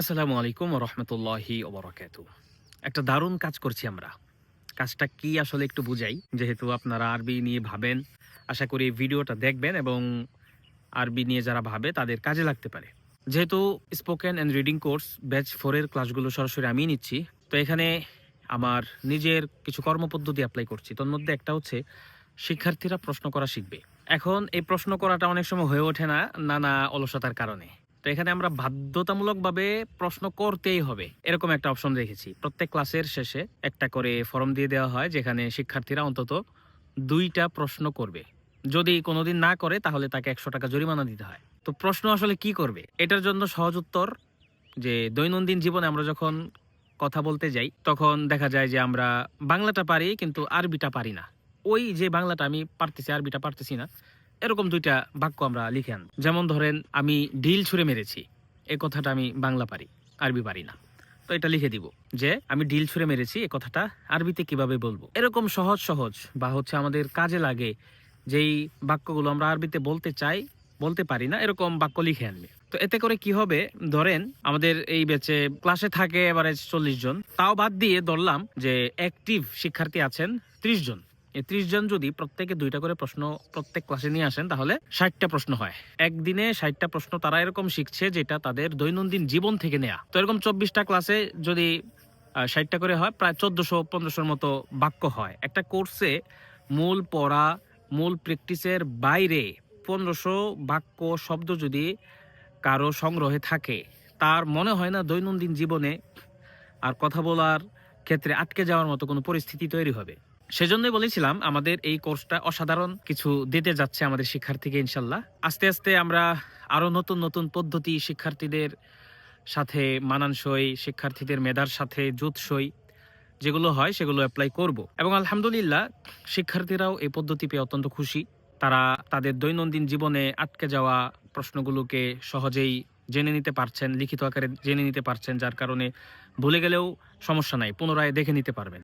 আসসালামু আলাইকুম রহমতুল্লাহি ওবরাকাতু একটা দারুণ কাজ করছি আমরা। কাজটা কি আসলে একটু বুঝাই, যেহেতু আপনারা আরবি নিয়ে ভাবেন, আশা করি ভিডিওটা দেখবেন এবং আরবি নিয়ে যারা ভাবে, তাদের কাজে লাগতে পারে। যেহেতু spoken and reading course batch ফোরের ক্লাসগুলো সরাসরি আমি নিচ্ছি, তো এখানে আমার নিজের কিছু কর্মপদ্ধতি অ্যাপ্লাই করছি। তোর মধ্যে একটা হচ্ছে, শিক্ষার্থীরা প্রশ্ন করা শিখবে। এখন এই প্রশ্ন করাটা অনেক সময় হয়ে ওঠে না, নানা অলসতার কারণে। তো এখানে আমরা বাধ্যতামূলকভাবে প্রশ্ন করতেই হবে। এরকম একটা অপশন রেখেছি। প্রত্যেক ক্লাসের শেষে একটা করে ফর্ম দিয়ে দেওয়া হয়, যেখানে শিক্ষার্থীরা অন্তত দুইটা প্রশ্ন করবে। যদি কোনোদিন না করে, তাহলে তাকে একশো টাকা জরিমানা দিতে হয়। তো প্রশ্ন আসলে কি করবে? এটার জন্য সহজ উত্তর যে, দৈনন্দিন জীবনে আমরা যখন কথা বলতে যাই, তখন দেখা যায় যে আমরা বাংলাটা পারি, কিন্তু আরবিটা পারি না। ওই যে বাংলাটা, আমি পারতেছি, আরবিটা পারতেছি না। এরকম দুইটা বাক্য আমরা লিখে আন যেমন ধরেন, আমি ঢিল ছুঁড়ে মেরেছি। এ কথাটা আমি বাংলা পারি, আরবি পারি না। তো এটা লিখে দিব যে, আমি ঢিল ছুঁড়ে মেরেছি, এ কথাটা আরবিতে কীভাবে বলব? এরকম সহজ সহজ বা হচ্ছে আমাদের কাজে লাগে যেই বাক্যগুলো আমরা আরবিতে বলতে চাই, বলতে পারি না, এরকম বাক্য লিখে আনবে। তো এতে করে কি হবে? ধরেন, আমাদের এই ব্যাচে ক্লাসে থাকে এবারে চল্লিশ জন। তাও বাদ দিয়ে ধরলাম যে অ্যাক্টিভ শিক্ষার্থী আছেন ত্রিশ জন। ত্রিশ জন যদি প্রত্যেকে দুইটা করে প্রশ্ন প্রত্যেক ক্লাসে নিয়ে আসেন, তাহলে ষাটটা প্রশ্ন হয়। একদিনে ষাটটা প্রশ্ন তারা এরকম শিখছে যেটা তাদের দৈনন্দিন জীবন থেকে নেয়া। তো এরকম চব্বিশটা ক্লাসে যদি ষাটটা করে হয়, প্রায় চোদ্দশো, পনেরোশোর মতো বাক্য হয়। একটা কোর্সে মূল পড়া, মূল প্র্যাকটিসের বাইরে পনেরোশো বাক্য, শব্দ যদি কারও সংগ্রহে থাকে, তার মনে হয় না দৈনন্দিন জীবনে আর কথা বলার ক্ষেত্রে আটকে যাওয়ার মতো কোনো পরিস্থিতি তৈরি হবে। সেজন্যই বলেছিলাম, আমাদের এই কোর্সটা অসাধারণ কিছু দিতে যাচ্ছে আমাদের শিক্ষার্থীকে ইনশাল্লাহ। আস্তে আস্তে আমরা আরও নতুন নতুন পদ্ধতি শিক্ষার্থীদের সাথে মানানসই, শিক্ষার্থীদের মেধার সাথে জুতসই যেগুলো হয় সেগুলো অ্যাপ্লাই করব। এবং আলহামদুলিল্লাহ, শিক্ষার্থীরাও এই পদ্ধতি পেয়ে অত্যন্ত খুশি। তারা তাদের দৈনন্দিন জীবনে আটকে যাওয়া প্রশ্নগুলোকে সহজেই জেনে নিতে পারছেন, লিখিত আকারে জেনে নিতে পারছেন, যার কারণে ভুলে গেলেও সমস্যা নাই, পুনরায় দেখে নিতে পারবেন।